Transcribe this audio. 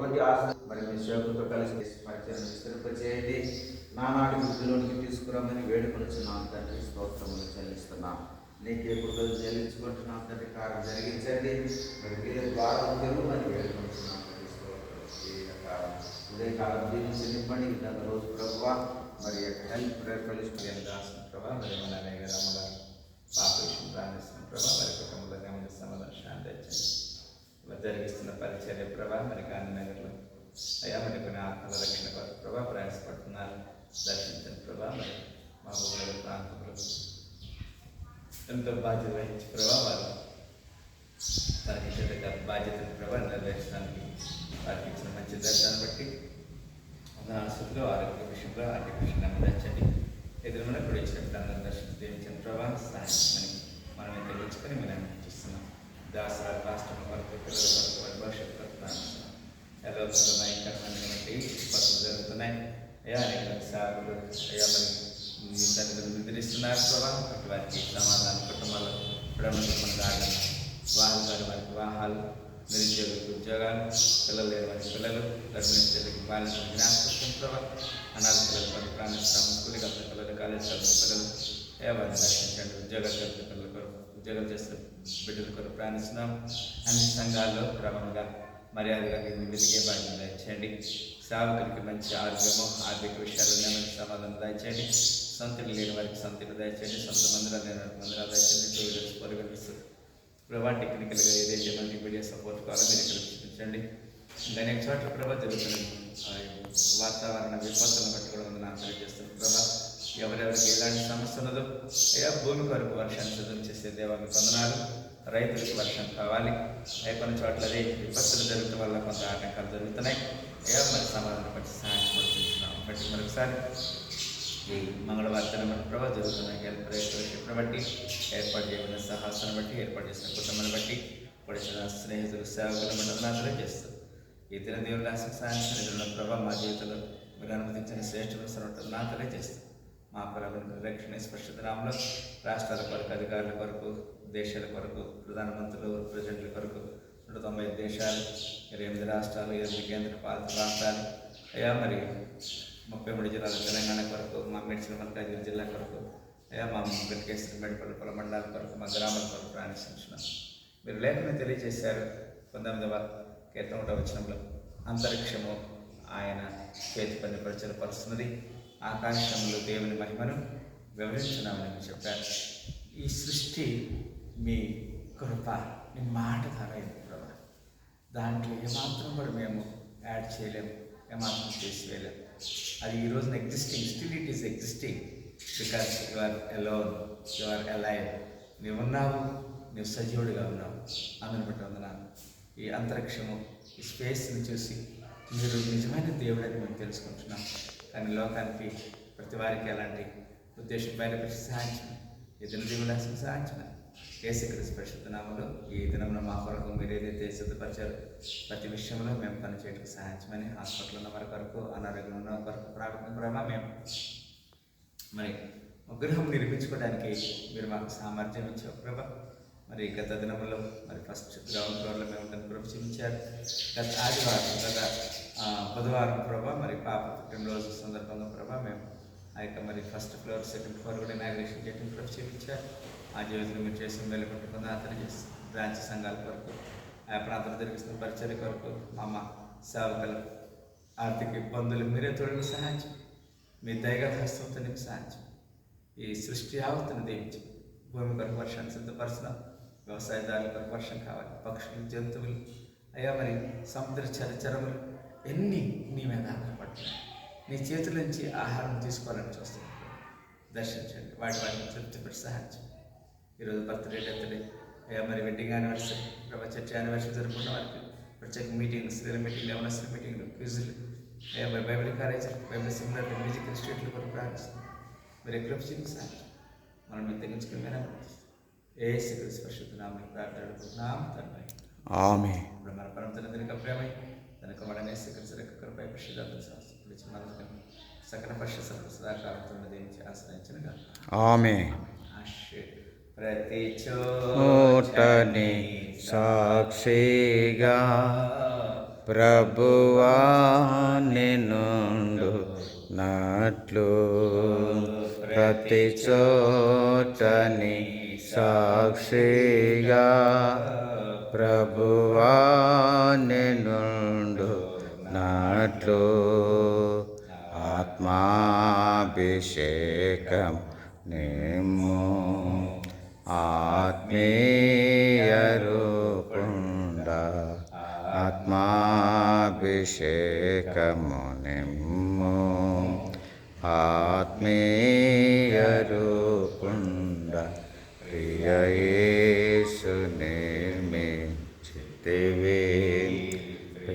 ఎటువంటి ఆశ మరి మీ సేవకులతో కలిసి పరిచయం విస్తరింపచేయండి నానాటి వృద్ధిలోనికి తీసుకురామని వేడుకొనిచున్నాం తండ్రి స్తోత్రములు చెల్లిస్తున్నాను నీకే కృపలు చెల్లించుకుంటున్నాం తండ్రి కార్యం జరిగించండి. మరి వీరి ద్వారా తెలుగుమని వేడుకొనిచున్నాం తండ్రి స్తోత్రం ఈ యొక్క ఉదయకాలం దీవించి నింపండి. గత రోజు ప్రభు మరి యొక్క హెల్త్ ప్రేయర్ ఫెలిస్ట్ దాసిన ప్రభా. మరి మన అనేక రామగారు పాపేషన్ ప్రాణిస్తున్న ప్రభా. మరి కుటుంబంలో గమని శాంతి తెచ్చండి జరిగిస్తున్న పరిచర్య ప్రభా మరి గాంధీనగర్లో అయ్యా మరి కొన్ని ఆత్మల రక్షణ కొరకు ప్రభా ప్రయాసపడుతున్నారు. దర్శించిన ప్రభా మరి మా ఊళ్ళో ప్రాంతంలో ఎంతో బాధ్యత వహించి ప్రభా వారు తనకి ఇచ్చేట బాధ్యతను ప్రభా నెరవేర్చడానికి వారికి ఇచ్చిన మంచి దర్శనాన్ని బట్టి వందనాల ఆరోగ్య విషయంలో ఆర్థిక విషయం నెమ్మదించండి ఎదురుమల కూడా ఇచ్చినప్పుడు అందరం దర్శనం దేవించిన ప్రభా సాధించమని మనం తెలియచుకొని మనం చూస్తున్నాం. దాసరా రాష్ట్రం భవిష్యత్తు వరకు ఎలా పనులు జరుగుతున్నాయి అయ్యా అనేక అయ్యా మరి మీ తల్లిదండ్రులు నిద్రిస్తున్నారు ప్రభా అటు వారికి సమాధానం కుటుంబాలు వాహనాలు కాని వివాహాలు నిరుద్యోగులకు ఉద్యోగాలు పిల్లలు లేని వారికి పిల్లలు గర్భిణీ స్త్రీలకు జ్ఞాపకం ప్రభా అనాథ పిల్లలు స్కూల్కి పిల్లలు కాలేజ్ పిల్లలు ఏ రక్షించండి. ఉద్యోగాలు చేసే పిల్లల కొరకు ఉద్యోగాలు చేసే బిడ్డల కొరకు ప్రయాణిస్తున్నాం అన్ని సంఘాల్లో క్రమంగా మర్యాదగా మీరు వెతికే బాధ్యత దయచేయండి. సేవకులకి మంచి ఆరోగ్యము ఆర్థిక విషయాలు మంచి సమాధానం దయచేయండి. సొంతలు లేని వారికి సొంతలు దయచేయండి. సొంత మందిరాలు లేని వారికి మందిరాలు దయచేయండి. టూ వీలర్స్ ఫోర్ వీలర్స్ ప్రభా టెక్నికల్గా ఏదైతే మంది మీడియా సపోర్ట్ కావాలో మీరు ఇక్కడ చూపించండి. ఇంకా అనేక చోట్ల ప్రభా జరుగుతుంది వాతావరణ విపత్తులను బట్టి కూడా ఉంది నాకు తెలియజేస్తుంది ప్రభా ఎవరెవరికి ఎలాంటి సమస్య ఉన్నదో అయ్యా భూమి కొరకు వర్షాన్ని సిద్ధం చేసే దేవాన్ని పొందనాలు రైతులకు వర్షం కావాలి. అయ్యా కొన్ని చోట్ల అదే విపత్తులు జరగడం వల్ల కొంత ఆటంకాలు జరుగుతున్నాయి. అయ్యా మరి సమాధానం బట్టి సహాయం పడుతున్నాం బట్టి మరొకసారి ఈ మంగళవారం మన ప్రభావ జరుగుతున్న హెల్ప్ ప్రయత్నం బట్టి ఏర్పాటు చేయబడిన సాహసాన్ని బట్టి ఏర్పాటు చేసిన కుటుంబాన్ని బట్టి పడిచిన స్నేహితులు సేవకులు మండలాలు చేస్తూ ఈ దిన దేవుని రాసిన సాయంత్రం ప్రభావ మా జీవితంలో మీరు అనుమతించిన శ్రేష్ఠ సర్వత నా తెలియజేస్తాం మా ప్రభుత్వ రక్షణ స్పష్టత నామలో రాష్ట్రాల కొరకు అధికారుల కొరకు దేశాల కొరకు ప్రధానమంత్రులు ప్రజెంట్ల కొరకు నూట తొంభై దేశాలు ఇరవై ఎనిమిది రాష్ట్రాలు ఎనిమిది కేంద్ర పాలిత ప్రాంతాలు అయ్యా మరి ముప్పై మూడు జిల్లాల తెలంగాణ కొరకు మా మెడిసిన్ మల్కాజ్గిరి జిల్లా కొరకు అయ్యా మా గట్కేశ్వరి మెడిపల్ కుల మండలాల కొరకు మా గ్రామాల కొరకు ప్రాణిస్తున్నాం మీరు లేఖను తెలియజేశారు. పంతొమ్మిదవ కీర్తన ఒకటవ వచనంలో అంతరిక్షము ఆయన చేతి పని ప్రచురపరుస్తున్నది ఆకాశంలో దేవుని మహిమను వివరించున్నామని చెప్పారు ఈ సృష్టి మీ కృప మీ మాట ధర అయింది ప్రభా. దాంట్లో ఏమాత్రం కూడా మేము యాడ్ చేయలేము ఏమాత్రం తీసివేయలేము. అది ఈ రోజున existing still it is existing because you are alone you are alive నీవు ఉన్నావు నువ్వు సజీవుడిగా ఉన్నావు అందుని బట్టి వందనాలు. ఈ అంతరిక్షము ఈ స్పేస్ని చూసి మీరు నిజమైన దేవుడని మేము తెలుసుకుంటున్నాం. కానీ లోకానికి ప్రతి వారికి ఎలాంటి ఉద్దేశం బయలుపెట్టి సాధించమని ఈ దిన దీవులాసం సహాయించమని కేసీకృష్ణ పరిశుద్ధ నామలు ఈ దినంలో మా కొరకు మీరు ఏదైతే సిద్ధపరిచారో ప్రతి విషయంలో మేము పనిచేయడానికి సహాయించమని హాస్పిటల్ ఉన్న వారి కొరకు అనారోగ్యం ఉన్న వరకు కొరకు ప్రారంభం మేము. మరి గృహం నిర్మించుకోవడానికి మీరు మాకు సామర్థ్యం ఇచ్చారు ప్రభా. మరి గత దినములో మరి ఫస్ట్ గ్రౌండ్ ఫ్లోర్లో మేము ఉంటాను ప్రభు చూపించారు గత ఆదివారం గత బుధవారం ప్రభా మరి పాప పుట్టినరోజు సందర్భంగా ప్రభా మేము ఆ యొక్క మరి ఫస్ట్ ఫ్లోర్ సెకండ్ ఫ్లోర్ కూడా ఇనాగ్రేషన్ చేయడం ప్రభు చూపించారు ఆ జీవితంలో మీరు చేసిన మేలు పట్టుకున్న చేసి బ్రాంచ్ సంఘాల కొరకు ఆ ప్రాంతంలో జరిగిస్తున్న పరిచయం కొరకు మా సేవకులు ఆర్థిక ఇబ్బందులు మీరే తోడుకు సహాయం మీ దయగా హస్తంతో నీకు సహాయం ఈ సృష్టి యావత్తును దీవించి భూమి కొరకు వర్షాన్ని సిద్ధపరచడం వ్యవసాయదారులకు వర్షం కావాలి. పక్షులు జంతువులు అయ్యా మరి సముద్ర చరచరములు ఎన్ని నీ మీద ఆధారపడుతున్నాయి? నీ చేతుల నుంచి ఆహారం తీసుకోవాలని చూస్తున్నాను దర్శించండి. వాటి వాటిని తృప్తిపడి సహాయం ఈరోజు బర్త్డే డెత్డే అయ్యా మరి వెడ్డింగ్ యానివర్సరీ. ప్రభా చర్చ యానివర్సరీ జరుపుకున్న వారికి ప్రత్యేక మీటింగ్లు స్త్రీల మీటింగ్లు యవనస్తుల మీటింగ్లు క్విజులు. అయ్యా మరి Bible college Bible seminar music ఇన్స్టిట్యూట్లు కొరకు ప్రారంభిస్తాం మీరు ఎక్కడ సార్ మనం మీరు తెగించుకుని ఆమె ప్రేమ కృపై పరిశుద్ధాత్మ సకల సదాకాలంతో దేవించి ఆశ్రయించిన ఆమె ప్రతి చోటని సాక్షిగా ప్రభువా నిన్నుండు నాట్లు. ప్రతి చోటని సాక్షిగా ప్రభువా నుండు నాట్లు ఆత్మాభిషేకం నిమ్ము ఆత్మీయ రూపుండ ఆత్మాభిషేకము నిమ్ము ఆత్మీయ